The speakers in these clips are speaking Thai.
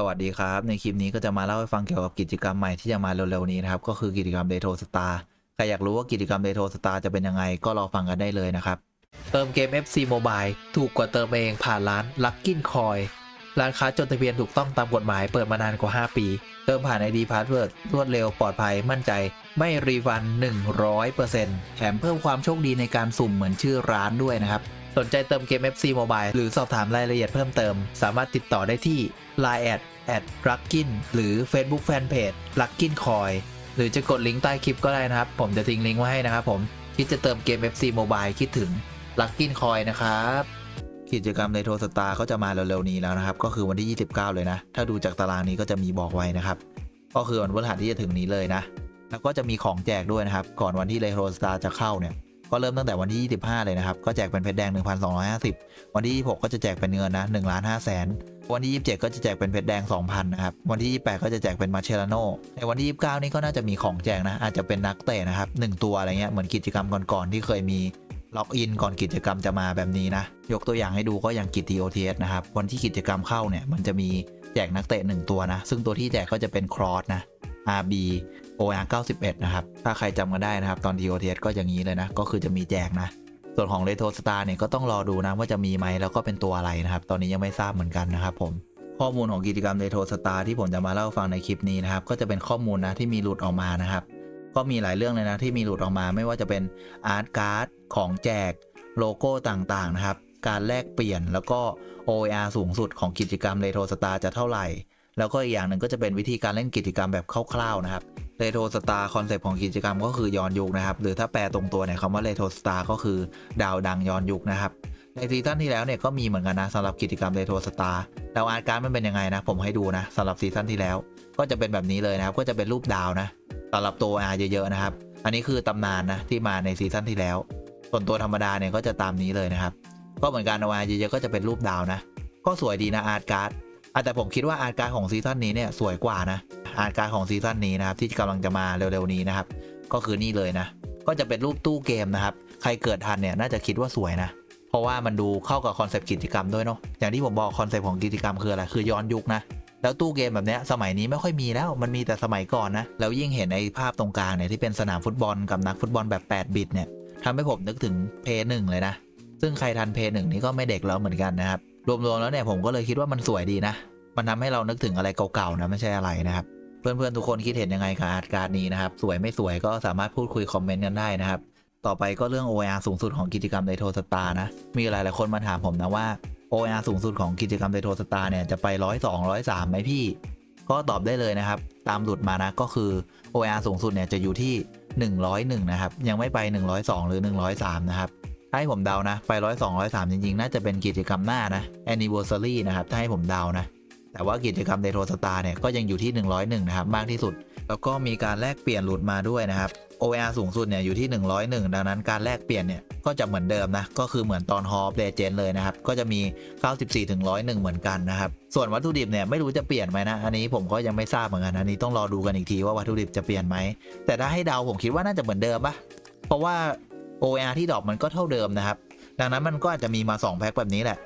สวัสดีครับ ในคลิปนี้ก็จะมาเล่าให้ฟังเกี่ยวกับกิจกรรมใหม่ที่จะมาเร็วๆนี้นะครับ ก็คือกิจกรรม d a y t o Star ใครอยากรู้ว่ากิจกรรม d a y t o Star จะเป็นยังไงก็รอฟังกันได้เลยนะครับ เติมเกม FC Mobile ถูกกว่าเติมเองผ่านร้าน Lucky Coin ร้านค้าจดทะเบียนถูกต้องตามกฎหมายเปิดมานานกว่า 5 ปี เติมผ่าน ID Password รวดเร็วปลอดภัยมั่นใจ ไม่รีฟัน 100%แถมเพิ่มความโชคดีในการสุ่มเหมือนชื่อร้านด้วยนะครับ สนใจเติมเกม FC Mobile หรือสอบถามรายละเอียดเพิ่มเติม สามารถติดต่อได้ที่ Line แอดแอดลักกินหรือ Facebook Fanpage ลักกินคอยหรือจะกดลิงก์ใต้คลิปก็ได้นะครับ ผมจะทิ้งลิงก์ไว้ให้นะครับผมคิดจะเติมเกม FC Mobile คิดถึงลักกินคอยนะครับกิจกรรมในโทรสตาร์ก็จะมาเร็วๆนี้แล้วนะครับ ก็คือวันที่ 29 เลยนะ ถ้าดูจากตารางนี้ก็จะมีบอกไว้นะครับ ก็คือวันพฤหัสที่จะถึงนี้เลยนะ แล้วก็จะมีของแจกด้วยนะครับ ก่อนวันที่เรโทรสตาร์จะเข้าเนี่ย ก็เริ่มตั้งแต่วันที่ 25 เลยนะครับ ก็แจกเป็นเพชรแดง 1,250 วันที่ 26 ก็จะแจกเป็นเงินนะ1ล้าน5แสนวันที่ 27 ก็จะแจกเป็นเพชรแดง 2,000 นะครับ วันที่ 28 ก็จะแจกเป็นมาเชลโนในวันที่ 29 นี่ก็น่าจะมีของแจกนะ อาจจะเป็นนักเตะนะครับ 1 ตัวอะไรเงี้ย เหมือนกิจกรรมก่อนๆที่เคยมีล็อกอินก่อนกิจกรรมจะมาแบบนี้นะ ยกตัวอย่างให้ดูก็อย่างกิจ TOTS นะครับ วันที่กิจกรรมเข้าเนี่ย มันจะมีแจกนักเตะ 1 ตัวนะ ซึ่งตัวที่แจกก็จะเป็นครอสนะ RB OR 91 นะครับ ถ้าใครจำกันได้นะครับ ตอน TOTS ก็อย่างนี้เลยนะ ก็คือจะมีแจกนะ ส่วนของ r e t r o Star เนี่ยก็ต้องรอดูนะว่าจะมีไหมแล้วก็เป็นตัวอะไรนะครับ ตอนนี้ยังไม่ทราบเหมือนกันนะครับผมข้อมูลของกิจกรรม r e t r o Star ที่ผมจะมาเล่าฟังในคลิปนี้นะครับ ก็จะเป็นข้อมูลนะที่มีหลุดออกมานะครับ ก็มีหลายเรื่องเลยนะที่มีหลุดออกมา ไม่ว่าจะเป็นอาร์ตการ์ดของแจกโลโก้ต่างๆนะครับ การแลกเปลี่ยนแล้วก็ OR สูงสุดของกิจกรรม r e t r o Star จะเท่าไหร่ แล้วก็อีกอย่างหนึ่งก็จะเป็นวิธีการเล่นกิจกรรมแบบคร่าวๆนะครับ เรโทสตาร์คอนเซปต์ของกิจกรรมก็คือย้อนยุคนะครับ หรือถ้าแปลตรงตัวเนี่ยคำว่าเรโทสตาร์ก็คือดาวดังย้อนยุคนะครับ ในซีซั่นที่แล้วเนี่ยก็มีเหมือนกันนะสำหรับกิจกรรมเรโทสตาร์แล้วอาร์การ์ดมันเป็นยังไงนะ ผมให้ดูนะสำหรับซีซั่นที่แล้ว ก็จะเป็นแบบนี้เลยนะครับ ก็จะเป็นรูปดาวนะสำหรับตัวอาร์เยอะๆนะครับ อันนี้คือตำนานนะที่มาในซีซั่นที่แล้ว ส่วนตัวธรรมดาเนี่ยก็จะตามนี้เลยนะครับ ก็เหมือนกันอาร์เยอะๆก็จะเป็นรูปดาวนะ ก็สวยดีนะอาร์ตการ์ดแต่ผมคิดว่าอาร์ตการ์ดของซีซั่นนี้เนี่ยสวยกว่านะ อาร์ตการ์ดของซีซั่นนี้นะครับที่กำลังจะมาเร็วๆนี้นะครับ ก็คือนี่เลยนะ ก็จะเป็นรูปตู้เกมนะครับ ใครเกิดทันเนี่ยน่าจะคิดว่าสวยนะ เพราะว่ามันดูเข้ากับคอนเซปต์กิจกรรมด้วยเนาะอย่างที่ผมบอกคอนเซปต์ของกิจกรรมคืออะไรคือย้อนยุคนะแล้วตู้เกมแบบเนี้ยสมัยนี้ไม่ค่อยมีแล้วมันมีแต่สมัยก่อนนะแล้วยิ่งเห็นไอ้ภาพตรงกลางเนี่ยที่เป็นสนามฟุตบอลกับนักฟุตบอลแบบ8บิตเนี่ยทำให้ผมนึกถึงเพย์หนึ่งเลยนะซึ่งใครทันเพย์หนึ่งนี่ก็ไม่เด็กแล้วเหมือนกันนะครับรวมๆแล้วเนี่ยผมก็เลยคิดว่ามันสวยดีนะ มันทำให้เรานึกถึงอะไรเก่าๆนะไม่ใช่อะไรนะครับ เพื่อนๆทุกคนคิดเห็นยังไงกับอาร์ตการ์ดนี้นะครับ สวยไม่สวยก็สามารถพูดคุยคอมเมนต์กันได้นะครับ ต่อไปก็เรื่อง OR สูงสุดของกิจกรรมไดโทสตาร์นะ มีหลายๆคนมาถามผมนะว่า OR สูงสุดของกิจกรรมไดโทสตาร์เนี่ยจะไป102 103ไหมพี่ ก็ตอบได้เลยนะครับ ตามหลุดมานะก็คือ OR สูงสุดเนี่ยจะอยู่ที่ 101 นะครับ ยังไม่ไป 102 หรือ 103 นะครับถ้าให้ผมเดานะ ไป102 103จริงๆ น่าจะเป็นกิจกรรมหน้านะ anniversary นะครับ ถ้าให้ผมเดานะ แต่ว่ากิจกรรมเดโทสตาร์เนี่ยก็ยังอยู่ที่ 101 นะครับ มากที่สุด แล้วก็มีการแลกเปลี่ยนหลุดมาด้วยนะครับ OR สูงสุดเนี่ยอยู่ที่ 101 ดังนั้นการแลกเปลี่ยนเนี่ยก็จะเหมือนเดิมนะ ก็คือเหมือนตอนฮอปเลเจนเลยนะครับ ก็จะมี 94ถึง101 เหมือนกันนะครับ ส่วนวัตถุดิบเนี่ยไม่รู้จะเปลี่ยนไหมนะ อันนี้ผมก็ยังไม่ทราบเหมือนกัน อันนี้ต้องรอดูกันอีกทีว่าวัตถุดิบจะเปลี่ยนไหม แต่ถ้าให้เดาผมคิดว่าน่าจะเหมือนเดิมปะเพราะว่า OR ที่ดรอปมันก็เท่าเดิมนะครับ ดังนั้นมันก็อาจจะมีมา 2 แพ็คแบบนี้แหละ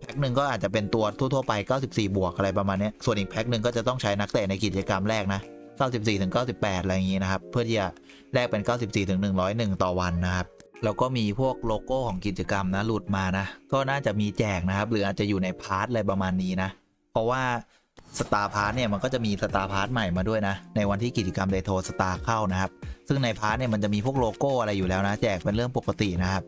แพ็คหนึ่งก็อาจจะเป็นตัวทั่วๆไป 94 บวกอะไรประมาณนี้ส่วนอีกแพ็คหนึ่งก็จะต้องใช้นักเตะในกิจกรรมแรกนะ94ถึง98 อะไรอย่างงี้นะครับ เพื่อที่จะแลกเป็น 94ถึง101 ต่อวันนะครับ แล้วก็มีพวกโลโก้ของกิจกรรมนะหลุดมานะ ก็น่าจะมีแจกนะครับ หรืออาจจะอยู่ในพาร์ทอะไรประมาณนี้นะ เพราะว่าสตาร์พาร์ทเนี่ยมันก็จะมีสตาร์พาร์ทใหม่มาด้วยนะ ในวันที่กิจกรรมเดโทสตาร์เข้านะครับ ซึ่งในพาร์ทเนี่ยมันจะมีพวกโลโก้อะไรอยู่แล้วนะ แจกเป็นเรื่องปกตินะครับ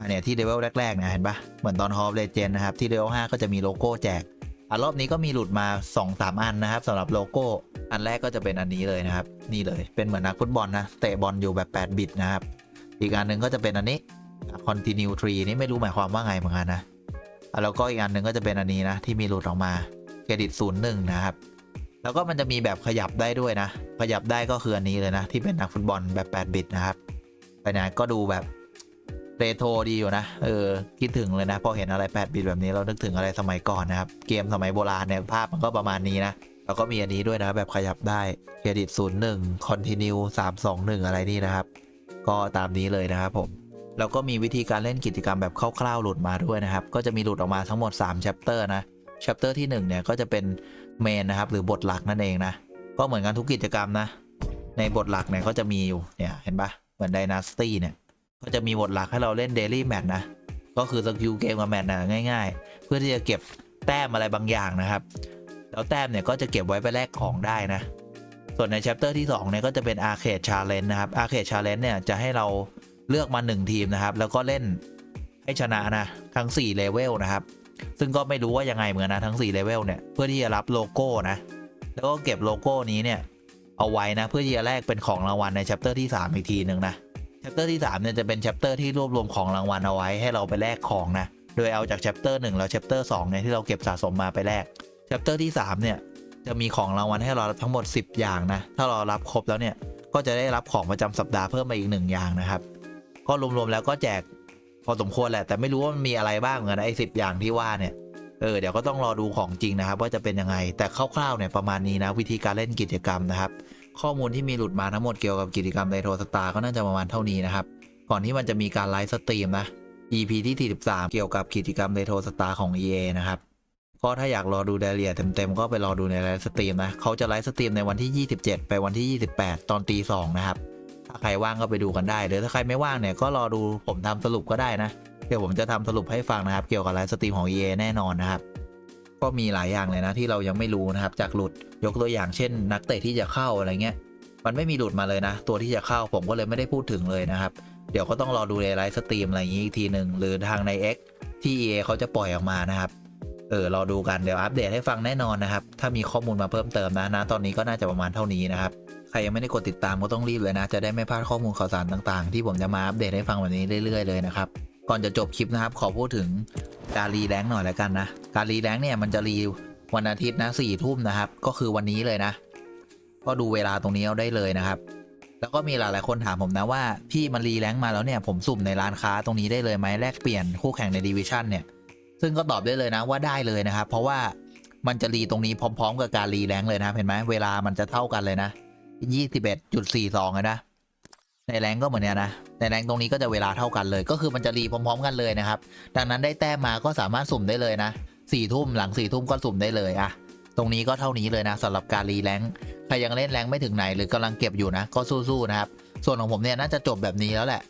อันเนี้ยที่เลเวลแรกๆนะเห็นปะเหมือนตอนฮอปเลเจนนะครับ ที่เลเวล5ก็จะมีโลโก้แจกอะรอบนี้ก็มีหลุดมา 2-3อันนะครับสำหรับโลโก้ อันแรกก็จะเป็นอันนี้เลยนะครับ นี่เลยเป็นเหมือนนักฟุตบอลนะเตะบอลอยู่แบบ 8 บิตนะครับ อีกอันหนึ่งก็จะเป็นอันนี้ continue tree นี่ไม่รู้หมายความว่าไงเหมือนกันนะอะแล้วก็อีกอันหนึ่งก็จะเป็นอันนี้นะที่มีหลุดออกมาเครดิตศูนย์หนึ่งนะครับ แล้วก็มันจะมีแบบขยับได้ด้วยนะ ขยับได้ก็คืออันนี้เลยนะ ที่เป็นนักฟุตบอลแบบ 8 บิตนะครับไปไหนก็ดูแบบ เรโทรดีอยู่นะ เออ คิดถึงเลยนะ พอเห็นอะไร8บิตแบบนี้เรานึกถึงอะไรสมัยก่อนนะครับ เกมสมัยโบราณเนี่ยภาพมันก็ประมาณนี้นะ แล้วก็มีอันนี้ด้วยนะ แบบขยับได้ เครดิต 01 continue 321 อะไรนี่นะครับ ก็ตามนี้เลยนะครับผม แล้วก็มีวิธีการเล่นกิจกรรมแบบคร่าวๆหลุดมาด้วยนะครับ ก็จะมีหลุดออกมาทั้งหมด3 chapter นะ chapter ที่1เนี่ยก็จะเป็นเมนนะครับหรือบทหลักนั่นเองนะ ก็เหมือนกันทุกกิจกรรมนะ ในบทหลักเนี่ยก็จะมีอยู่ เนี่ยเห็นปะเหมือน Dynasty เนี่ย ก็จะมีบทหลักให้เราเล่น Daily Match นะ ก็คือสกิลเกมกับแมตช์นะง่ายๆ เพื่อที่จะเก็บแต้มอะไรบางอย่างนะครับ แล้วแต้มเนี่ยก็จะเก็บไว้ไปแลกของได้นะ ส่วนใน chapter ที่2เนี่ยก็จะเป็น Arcade Challenge นะครับ Arcade Challenge เนี่ยจะให้เราเลือกมา 1 ทีมนะครับ แล้วก็เล่นให้ชนะนะทั้ง4เลเวลนะครับ ซึ่งก็ไม่รู้ว่ายังไงเหมือนนะทั้ง4เลเวลเนี่ยเพื่อที่จะรับโลโก้นะแล้วก็เก็บโลโก้นี้เนี่ยเอาไว้นะเพื่อที่จะแลกเป็นของรางวัลใน chapter ที่ 3 อีกทีหนึ่งนะ chapter ที่3เนี่ยจะเป็น chapter ที่รวบรวมของรางวัลเอาไว้ให้เราไปแลกของนะ โดยเอาจาก chapter 1แล้ว chapter 2เนี่ยที่เราเก็บสะสมมาไปแลก chapter ที่3เนี่ยจะมีของรางวัลให้เราทั้งหมด 10 อย่างนะ ถ้าเรารับครบแล้วเนี่ยก็จะได้รับของประจำสัปดาห์เพิ่มมาอีก 1 อย่างนะครับ ก็รวมๆแล้วก็แจกพอสมควรแหละ แต่ไม่รู้ว่ามันมีอะไรบ้างเหมือนกันนะไอ้สิอย่างที่ว่าเนี่ย เออเดี๋ยวก็ต้องรอดูของจริงนะครับ ว่าจะเป็นยังไง แต่คร่าวๆเนี่ยประมาณนี้นะวิธีการเล่นกิจกรรมนะครับ ข้อมูลที่มีหลุดมาทั้งหมดเกี่ยวกับกิจกรรมไดโทสตาร์ก็น่าจะประมาณเท่านี้นะครับ ก่อนที่มันจะมีการไลฟ์สตรีมนะ EP ที่ 43 เกี่ยวกับกิจกรรมไดโทสตาร์ของ EA นะครับก็ถ้าอยากรอดูรายละเอียดเต็มๆ ก็ไปรอดูในไลฟ์สตรีมนะ เขาจะไลฟ์สตรีมในวันที่ 27 ไปวันที่ 28 ตอนตี2นะครับ ถ้าใครว่างก็ไปดูกันได้หรือถ้าใครไม่ว่างเนี่ยก็รอดูผมทำสรุปก็ได้นะ เดี๋ยวผมจะทำสรุปให้ฟังนะครับ เกี่ยวกับไลฟ์สตรีมของ EA แน่นอนนะครับ ก็มีหลายอย่างเลยนะที่เรายังไม่รู้นะครับจากหลุดยกตัวอย่างเช่น นักเตะที่จะเข้าอะไรเงี้ยมันไม่มีหลุดมาเลยนะ ตัวที่จะเข้าผมก็เลยไม่ได้พูดถึงเลยนะครับ เดี๋ยวก็ต้องรอดูในไลฟ์สตรีมอะไรอย่างนี้อีกทีหนึ่งหรือทางใน X ที่ EA เขาจะปล่อยออกมานะครับเออรอดูกันเดี๋ยวอัปเดตให้ฟังแน่นอนนะครับ ถ้ามีข้อมูลมาเพิ่มเติมนะนะ ตอนนี้ก็น่าจะประมาณเท่านี้นะครับ ใครยังไม่ได้กดติดตามก็ต้องรีบเลยนะ จะได้ไม่พลาดข้อมูลข่าวสารต่างๆ ที่ผมจะมาอัปเดตให้ฟังแบบนี้เรื่อยๆเลยนะครับ ก่อนจะจบคลิปนะครับ ขอพูดถึงการรีแรงหน่อยแล้วกันนะ การรีแรงเนี่ยมันจะรีวันอาทิตย์นะสี่ทุ่มนะครับ ก็คือวันนี้เลยนะ ก็ดูเวลาตรงนี้เอาได้เลยนะครับ แล้วก็มีหลายๆคนถามผมนะว่าพี่มันรีแรงมาแล้วเนี่ยผมสุ่มในร้านค้าตรงนี้ได้เลยไหมแลกเปลี่ยนคู่แข่งในดิวิชั่นเนี่ย ซึ่งก็ตอบได้เลยนะว่าได้เลยนะครับ เพราะว่ามันจะรีตรงนี้พร้อม ๆ กับการรีแรงเลยนะเห็นไหมเวลามันจะเท่ากันเลยนะ21.42เลยนะ ในแรงก็เหมือนเนี้ยนะ ในแรงตรงนี้ก็จะเวลาเท่ากันเลย ก็คือมันจะรีพร้อม ๆ กันเลยนะครับ ดังนั้นได้แต้มมาก็สามารถสุ่มได้เลยนะสี่ทุ่มหลังสี่ทุ่มก็สุ่มได้เลยอะตรงนี้ก็เท่านี้เลยนะสำหรับการรีแรงใครยังเล่นแรงไม่ถึงไหนหรือกำลังเก็บอยู่นะ ก็สู้ๆนะครับ ส่วนของผมเนี่ยน่าจะจบแบบนี้แล้วแหละ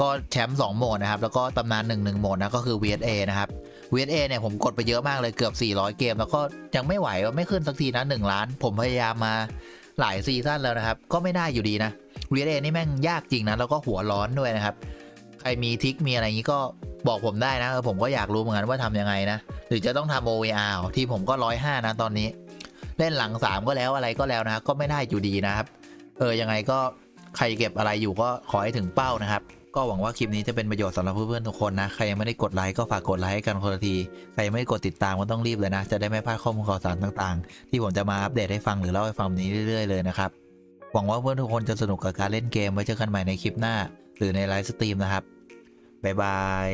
ก็แชมป์2โหมดนะครับแล้วก็ตำนาน1 1โหมดนะก็คือ VSA นะครับ VSA เนี่ยผมกดไปเยอะมากเลยเกือบ 400 เกม แล้วก็ยังไม่ไหวไม่ขึ้นสักทีนะ1ล้าน ผมพยายามมาหลายซีซั่นแล้วนะครับ ก็ไม่ได้อยู่ดีนะ VSA นี่แม่งยากจริงนะแล้วก็หัวร้อนด้วยนะครับ ใครมีทริคมีอะไรอย่างนี้ก็บอกผมได้นะเออผมก็อยากรู้เหมือนกันว่าทำยังไงนะ หรือจะต้องทำ OVR ที่ผมก็105นะตอนนี้ เล่นหลัง 3 ก็แล้วอะไรก็แล้วนะก็ไม่ได้อยู่ดีนะครับ เออยังไงก็ใครเก็บอะไรอยู่ก็ขอให้ถึงเป้านะครับ ก็หวังว่าคลิปนี้จะเป็นประโยชน์สำหรับเพื่อนๆทุกคนนะ ใครยังไม่ได้กดไลค์ก็ฝากกดไลค์ให้กันคนละที ใครยังไม่ได้กดติดตามก็ต้องรีบเลยนะ จะได้ไม่พลาดข้อมูลข่าวสารต่าง ๆ ที่ผมจะมาอัปเดตให้ฟังหรือเล่าให้ฟังนี้เรื่อยๆเลยนะครับ หวังว่าเพื่อนทุกคนจะสนุกกับการเล่นเกมไว้เจอกันใหม่ในคลิปหน้า หรือในไลฟ์สตรีมนะครับ บ๊ายบาย